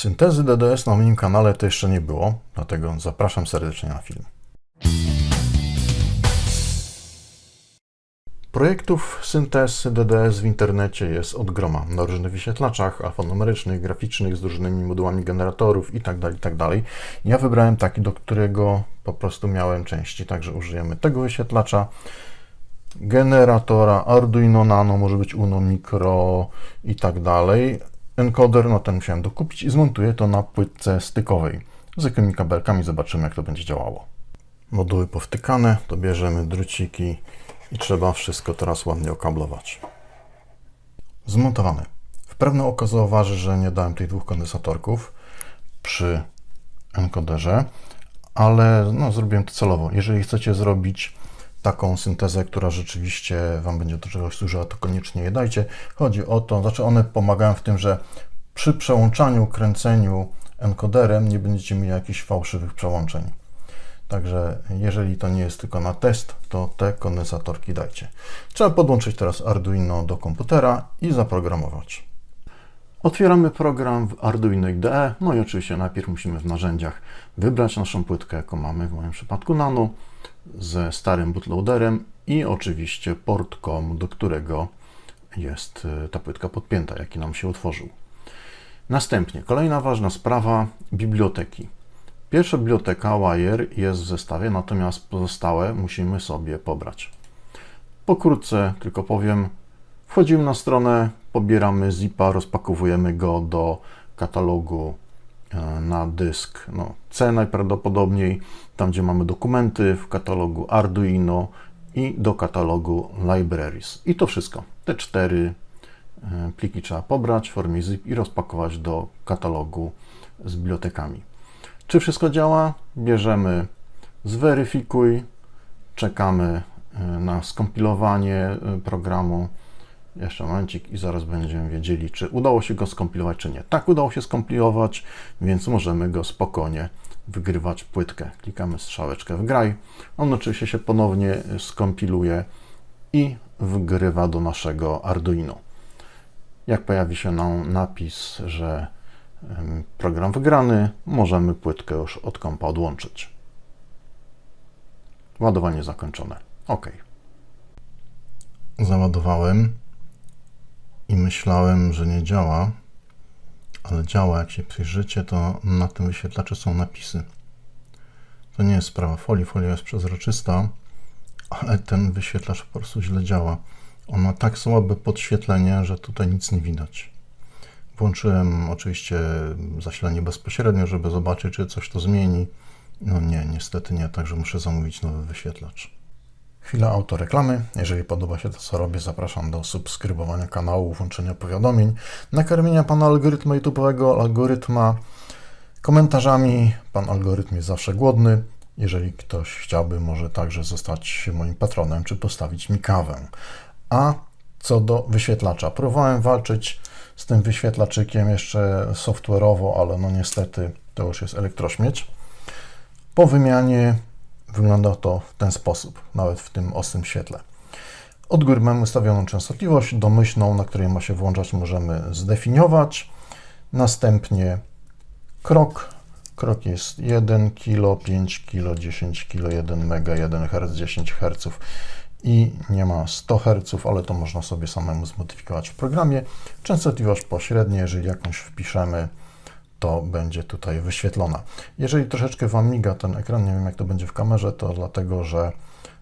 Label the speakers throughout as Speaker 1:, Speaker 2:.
Speaker 1: Syntezy DDS na moim kanale to jeszcze nie było, dlatego zapraszam serdecznie na film. Projektów syntez DDS w internecie jest od groma na różnych wyświetlaczach alfanumerycznych, graficznych, z różnymi modułami generatorów itd., itd. Ja wybrałem taki, do którego po prostu miałem części, także użyjemy tego wyświetlacza, generatora, Arduino Nano, może być Uno Micro i tak dalej. Encoder, no ten musiałem dokupić i zmontuję to na płytce stykowej. Z jakimi kabelkami zobaczymy, jak to będzie działało. Moduły powtykane, to bierzemy druciki i trzeba wszystko teraz ładnie okablować. Zmontowane. Wprawne oko zauważy, że nie dałem tych dwóch kondensatorków przy encoderze, ale no, zrobiłem to celowo. Jeżeli chcecie zrobić taką syntezę, która rzeczywiście Wam będzie do czegoś służyła, to koniecznie je dajcie. Chodzi o to, znaczy one pomagają w tym, że przy przełączaniu, kręceniu encoderem nie będziecie mieli jakichś fałszywych przełączeń. Także jeżeli to nie jest tylko na test, to te kondensatorki dajcie. Trzeba podłączyć teraz Arduino do komputera i zaprogramować. Otwieramy program w Arduino IDE, no i oczywiście najpierw musimy w narzędziach wybrać naszą płytkę, jaką mamy w moim przypadku Nano, ze starym bootloaderem i oczywiście port COM, do którego jest y, ta płytka podpięta, jaki nam się utworzył. Następnie, kolejna ważna sprawa, biblioteki. Pierwsza biblioteka Wire jest w zestawie, natomiast pozostałe musimy sobie pobrać. Pokrótce tylko powiem, wchodzimy na stronę, pobieramy zipa, rozpakowujemy go do katalogu e, na dysk no, C najprawdopodobniej, tam gdzie mamy dokumenty, w katalogu Arduino i do katalogu Libraries. I to wszystko. Te cztery e, pliki trzeba pobrać w formie zip i rozpakować do katalogu z bibliotekami. Czy wszystko działa? Bierzemy zweryfikuj, czekamy e, na skompilowanie e, programu. Jeszcze momencik i zaraz będziemy wiedzieli, czy udało się go skompilować, czy nie. Tak, udało się skompilować, więc możemy go spokojnie wygrywać płytkę. Klikamy strzałeczkę w graj. On oczywiście się ponownie skompiluje i wgrywa do naszego Arduino. Jak pojawi się nam napis, że program wygrany, możemy płytkę już od kompa odłączyć. Ładowanie zakończone. OK. Załadowałem i myślałem, że nie działa, ale działa. Jak się przyjrzycie, to na tym wyświetlaczu są napisy. To nie jest sprawa folii, folia jest przezroczysta, ale ten wyświetlacz po prostu źle działa. On ma tak słabe podświetlenie, że tutaj nic nie widać. Włączyłem oczywiście zasilanie bezpośrednio, żeby zobaczyć, czy coś to zmieni. No nie, niestety nie, także muszę zamówić nowy wyświetlacz. Chwila autoreklamy. Jeżeli podoba się to, co robię, zapraszam do subskrybowania kanału, włączenia powiadomień, nakarmienia pana algorytmu YouTube'owego, algorytma komentarzami. Pan algorytm jest zawsze głodny. Jeżeli ktoś chciałby, może także zostać moim patronem, czy postawić mi kawę. A co do wyświetlacza, próbowałem walczyć z tym wyświetlaczykiem jeszcze software'owo, ale no niestety to już jest elektrośmieć. Po wymianie wygląda to w ten sposób, nawet w tym ostrym świetle. Od góry mamy ustawioną częstotliwość domyślną, na której ma się włączać, możemy zdefiniować. Następnie krok. Krok jest 1 kilo, 5 kilo, 10 kilo, 1 mega, 1 Hz, 10 Hz i nie ma 100 Hz, ale to można sobie samemu zmodyfikować w programie. Częstotliwość pośrednia, jeżeli jakąś wpiszemy, to będzie tutaj wyświetlona. Jeżeli troszeczkę Wam miga ten ekran, nie wiem jak to będzie w kamerze, to dlatego, że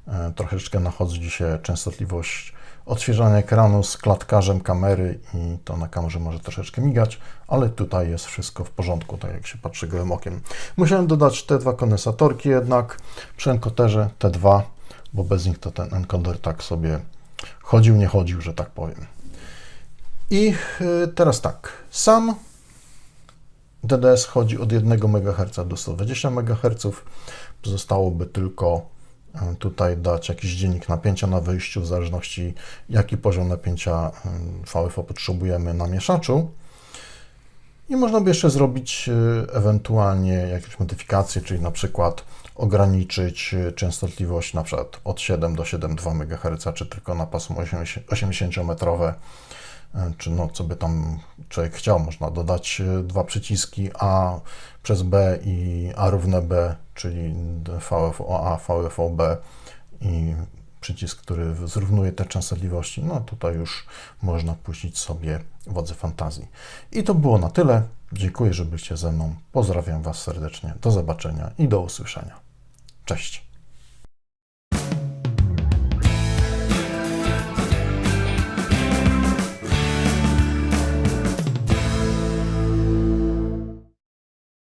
Speaker 1: e, troszeczkę nachodzi się częstotliwość odświeżania ekranu z klatkarzem kamery i to na kamerze może troszeczkę migać, ale tutaj jest wszystko w porządku, tak jak się patrzy gołym okiem. Musiałem dodać te dwa kondensatorki jednak przy enkoterze, te dwa bo bez nich to ten encoder tak sobie chodził, nie chodził, że tak powiem. I y, teraz tak, sam DDS chodzi od 1 MHz do 120 MHz. Pozostałoby tylko y, tutaj dać jakiś dziennik napięcia na wyjściu, w zależności jaki poziom napięcia y, VFO potrzebujemy na mieszaczu. I można by jeszcze zrobić ewentualnie jakieś modyfikacje, czyli na przykład ograniczyć e, częstotliwość na przykład od 7 do 7,2 MHz, czy tylko na pasmo 80-metrowe, e, czy no, co by tam człowiek chciał. Można dodać e, dwa przyciski A przez B i A równe B, czyli VFO A, VFO B i przycisk, który zrównuje te częstotliwości. No tutaj już można puścić sobie wodze fantazji. I to było na tyle. Dziękuję, że byliście ze mną. Pozdrawiam Was serdecznie. Do zobaczenia i do usłyszenia. Cześć.